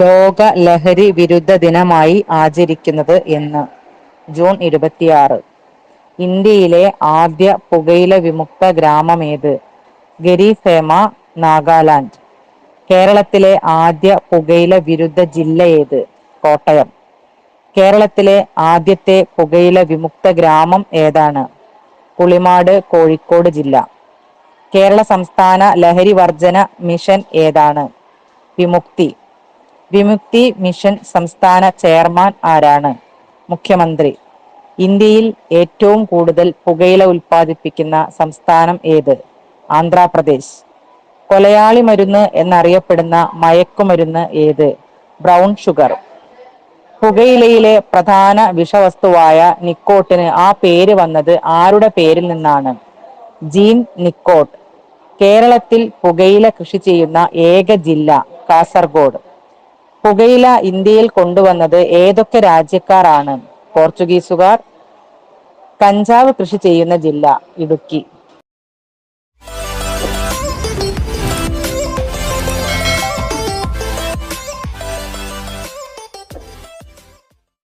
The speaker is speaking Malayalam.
ലോക ലഹരി വിരുദ്ധ ദിനമായി ആചരിക്കുന്നത് എന്ന്. ജൂൺ ഇരുപത്തിയാറ്. ഇന്ത്യയിലെ ആദ്യ പുകയില വിമുക്ത ഗ്രാമം ഗ്രാമമേത് ഗരിഫേമ നാഗാലാൻഡ്. കേരളത്തിലെ ആദ്യ പുകയില വിരുദ്ധ ജില്ല ഏത്? കോട്ടയം. കേരളത്തിലെ ആദ്യത്തെ പുകയില വിമുക്ത ഗ്രാമം ഏതാണ്? പുളിമാട് കോഴിക്കോട് ജില്ല. കേരള സംസ്ഥാന ലഹരി വർജന മിഷൻ ഏതാണ്? വിമുക്തി. വിമുക്തി മിഷൻ സംസ്ഥാന ചെയർമാൻ ആരാണ്? മുഖ്യമന്ത്രി. ഇന്ത്യയിൽ ഏറ്റവും കൂടുതൽ പുകയില ഉൽപ്പാദിപ്പിക്കുന്ന സംസ്ഥാനം ഏത്? ആന്ധ്രാപ്രദേശ്. കൊലയാളി മരുന്ന് എന്നറിയപ്പെടുന്ന മയക്കുമരുന്ന് ഏത്? Brown sugar. പുകയിലയിലെ പ്രധാന വിഷവസ്തുവായ നിക്കോട്ടിന് ആ പേര് വന്നത് ആരുടെ പേരിൽ നിന്നാണ്? Jean Nicot. കേരളത്തിൽ പുകയില കൃഷി ചെയ്യുന്ന ഏക ജില്ല കാസർഗോഡ്. പുകയില ഇന്ത്യയിൽ കൊണ്ടുവന്നത് ഏതൊക്കെ രാജ്യക്കാരാണ്? പോർച്ചുഗീസുകാർ കഞ്ചാവ് കൃഷി ചെയ്യുന്ന ജില്ല ഇടുക്കി.